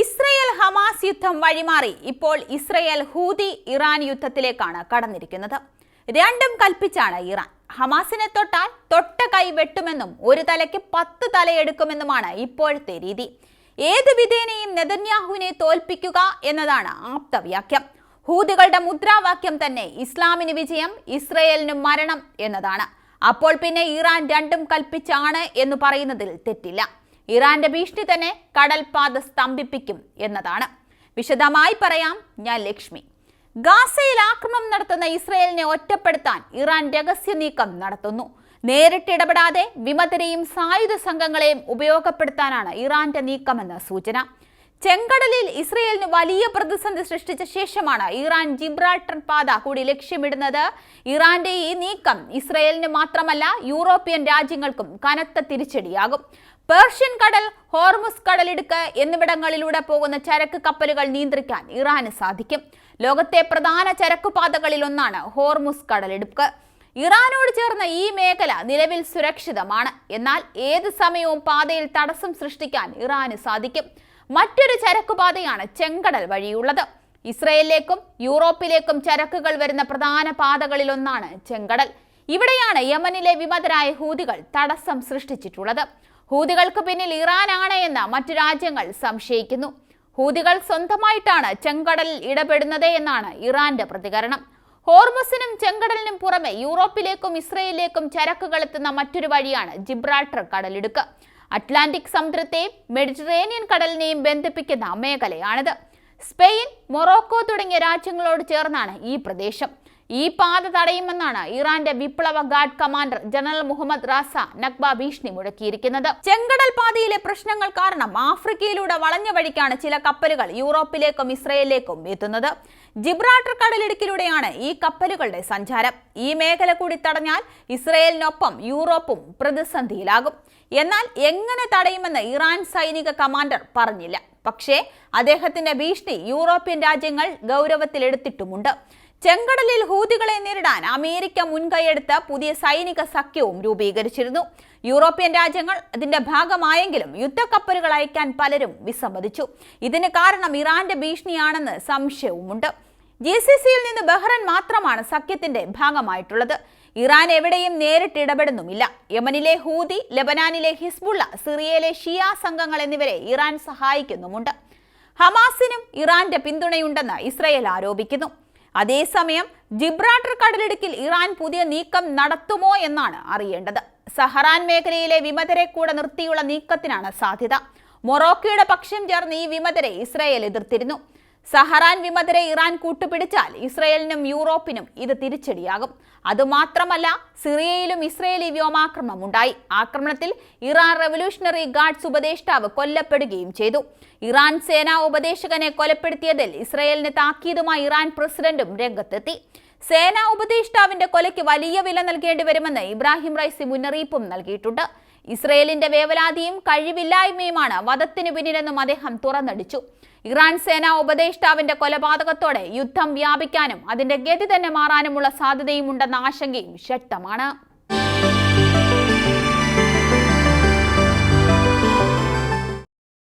Israel Hamas യുദ്ധം വഴിമാറി. ഇപ്പോൾ ഇസ്രയേൽ ഹൂതി ഇറാൻ യുദ്ധത്തിലേക്കാണ് കടന്നിരിക്കുന്നത്. രണ്ടും കൽപ്പിച്ചാണ് ഇറാൻ. ഹമാസിനെ തൊട്ടാൽ തൊട്ട കൈ വെട്ടുമെന്നും ഒരു തലയ്ക്ക് പത്ത് തലയെടുക്കുമെന്നുമാണ് ഇപ്പോഴത്തെ രീതി. ഏത് വിധേനയും നെതന്യാഹുവിനെ തോൽപ്പിക്കുക എന്നതാണ് ആപ്തവ്യാഖ്യം. ഹൂതികളുടെ മുദ്രാവാക്യം തന്നെ ഇസ്ലാമിന് വിജയം ഇസ്രയേലിന് മരണം എന്നതാണ്. അപ്പോൾ പിന്നെ ഇറാൻ രണ്ടും കൽപ്പിച്ചാണ് എന്ന് പറയുന്നതിൽ തെറ്റില്ല. ഇറാന്റെ ഭീഷണി തന്നെ കടൽപാത സ്തംഭിപ്പിക്കും എന്നതാണ്. വിശദമായി പറയാം ഞാൻ ലക്ഷ്മി. ഗാസയിൽ ആക്രമണം നടത്തുന്ന ഇസ്രയേലിനെ ഒറ്റപ്പെടുത്താൻ ഇറാൻ രഹസ്യ നീക്കം നടത്തുന്നു. നേരിട്ട് ഇടപെടാതെ വിമതരെയും സായുധ സംഘങ്ങളെയും ഉപയോഗപ്പെടുത്താനാണ് ഇറാന്റെ നീക്കമെന്ന് സൂചന. ചെങ്കടലിൽ ഇസ്രയേലിന് വലിയ പ്രതിസന്ധി സൃഷ്ടിച്ച ശേഷമാണ് ഇറാൻ ജിബ്രാൾട്ടർ പാത കൂടി ലക്ഷ്യമിടുന്നത്. ഇറാന്റെ ഈ നീക്കം ഇസ്രയേലിന് മാത്രമല്ല യൂറോപ്യൻ രാജ്യങ്ങൾക്കും കനത്ത തിരിച്ചടിയാകും. പേർഷ്യൻ കടൽ ഹോർമുസ് കടലിടുക്ക് എന്നിവിടങ്ങളിലൂടെ പോകുന്ന ചരക്ക് കപ്പലുകൾ നിയന്ത്രിക്കാൻ ഇറാന് സാധിക്കും. ലോകത്തെ പ്രധാന ചരക്കുപാതകളിൽ ഒന്നാണ് ഹോർമുസ് കടലിടുക്ക്. ഇറാനോട് ചേർന്ന ഈ മേഖല നിലവിൽ സുരക്ഷിതമാണ്. എന്നാൽ ഏത് സമയവും പാതയിൽ തടസ്സം സൃഷ്ടിക്കാൻ ഇറാന് സാധിക്കും. മറ്റൊരു ചരക്കുപാതയാണ് ചെങ്കടൽ വഴിയുള്ളത്. ഇസ്രയേലിലേക്കും യൂറോപ്പിലേക്കും ചരക്കുകൾ വരുന്ന പ്രധാന പാതകളിലൊന്നാണ് ചെങ്കടൽ. ഇവിടെയാണ് യമനിലെ വിമതരായ ഹൂതികൾ തടസ്സം സൃഷ്ടിച്ചിട്ടുള്ളത്. ഹൂതികൾക്ക് പിന്നിൽ ഇറാനാണ് എന്ന് മറ്റു രാജ്യങ്ങൾ സംശയിക്കുന്നു. ഹൂതികൾ സ്വന്തമായിട്ടാണ് ചെങ്കടലിൽ ഇടപെടുന്നത് എന്നാണ് ഇറാന്റെ പ്രതികരണം. ഹോർമസിനും ചെങ്കടലിനും പുറമെ യൂറോപ്പിലേക്കും ഇസ്രയേലിലേക്കും ചരക്കുകൾ എത്തുന്ന മറ്റൊരു വഴിയാണ് ജിബ്രാൾട്ടർ കടലിടുക്ക്. അറ്റ്ലാന്റിക് സമുദ്രത്തെയും മെഡിറ്ററേനിയൻ കടലിനെയും ബന്ധിപ്പിക്കുന്ന മേഖലയാണിത്. സ്പെയിൻ മൊറോക്കോ തുടങ്ങിയ രാജ്യങ്ങളോട് ചേർന്നാണ് ഈ പ്രദേശം. ഈ പാത തടയുമെന്നാണ് ഇറാന്റെ വിപ്ലവ guard commander general Mohammad Reza Naqdi ഭീഷണി മുഴക്കിയിരിക്കുന്നത്. ചെങ്കടൽ പാതയിലെ പ്രശ്നങ്ങൾ കാരണം ആഫ്രിക്കയിലൂടെ വളഞ്ഞ വഴിക്കാണ് ചില കപ്പലുകൾ യൂറോപ്പിലേക്കും ഇസ്രയേലിലേക്കും എത്തുന്നത്. ജിബ്രാട്ടർ കടലിടുക്കിലൂടെയാണ് ഈ കപ്പലുകളുടെ സഞ്ചാരം. ഈ മേഖല കൂടി തടഞ്ഞാൽ ഇസ്രയേലിനൊപ്പം യൂറോപ്പും പ്രതിസന്ധിയിലാകും. എന്നാൽ എങ്ങനെ തടയുമെന്ന് ഇറാൻ സൈനിക കമാൻഡർ പറഞ്ഞില്ല. പക്ഷേ അദ്ദേഹത്തിന്റെ ഭീഷണി യൂറോപ്യൻ രാജ്യങ്ങൾ ഗൗരവത്തിലെടുത്തിട്ടുമുണ്ട്. ചെങ്കടലിൽ ഹൂതികളെ നേരിടാൻ അമേരിക്ക മുൻകൈയെടുത്ത പുതിയ സൈനിക സഖ്യവും രൂപീകരിച്ചിരുന്നു. യൂറോപ്യൻ രാജ്യങ്ങൾ അതിന്റെ ഭാഗമായെങ്കിലും യുദ്ധക്കപ്പലുകൾ അയക്കാൻ പലരും വിസമ്മതിച്ചു. ഇതിന് കാരണം ഇറാന്റെ ഭീഷണിയാണെന്ന് സംശയവുമുണ്ട്. ജി സി സിയിൽ നിന്ന് ബഹ്റൻ മാത്രമാണ് സഖ്യത്തിന്റെ ഭാഗമായിട്ടുള്ളത്. ഇറാൻ എവിടെയും നേരിട്ട് ഇടപെടുന്നുമില്ല. യമനിലെ ഹൂതി ലെബനാനിലെ ഹിസ്ബുള്ള സിറിയയിലെ ഷിയ സംഘങ്ങൾ എന്നിവരെ ഇറാൻ സഹായിക്കുന്നുമുണ്ട്. ഹമാസിനും ഇറാന്റെ പിന്തുണയുണ്ടെന്ന് ഇസ്രയേൽ ആരോപിക്കുന്നു. അതേസമയം ജിബ്രാട്ടർ കടലിടുക്കിൽ ഇറാൻ പുതിയ നീക്കം നടത്തുമോ എന്നാണ് അറിയേണ്ടത്. സഹറാൻ മേഖലയിലെ വിമതരെ കൂടെ നിർത്തിയുള്ള നീക്കത്തിനാണ് സാധ്യത. മൊറോക്കോയുടെ പക്ഷം ചേർന്ന് ഈ വിമതരെ ഇസ്രായേൽ എതിർത്തിരുന്നു. സഹറാൻ വിമതരെ ഇറാൻ കൂട്ടുപിടിച്ചാൽ ഇസ്രയേലിനും യൂറോപ്പിനും ഇത് തിരിച്ചടിയാകും. അതുമാത്രമല്ല സിറിയയിലും ഇസ്രയേലി വ്യോമാക്രമണം ഉണ്ടായി ആക്രമണത്തിൽ ഇറാൻ റവല്യൂഷണറി ഗാർഡ്സ് ഉപദേഷ്ടാവ് കൊല്ലപ്പെടുകയും ചെയ്തു. ഇറാൻ സേനാ ഉപദേശകനെ കൊലപ്പെടുത്തിയതിൽ ഇസ്രയേലിന് താക്കീതുമായി ഇറാൻ പ്രസിഡന്റും രംഗത്തെത്തി. സേനാ ഉപദേഷ്ടാവിന്റെ കൊലയ്ക്ക് വലിയ വില നൽകേണ്ടി വരുമെന്ന് ഇബ്രാഹിം റൈസി മുന്നറിയിപ്പും നൽകിയിട്ടുണ്ട്. ഇസ്രയേലിന്റെ വേവലാതിയും കഴിവില്ലായ്മയുമാണ് വധത്തിനു പിന്നിലെന്നും അദ്ദേഹം തുറന്നടിച്ചു. ഇറാൻ സേനാ ഉപദേഷ്ടാവിന്റെ കൊലപാതകത്തോടെ യുദ്ധം വ്യാപിക്കാനും അതിന്റെ ഗതി തന്നെ മാറാനുമുള്ള സാധ്യതയുമുണ്ടെന്ന ആശങ്കയും ശക്തമാണ്.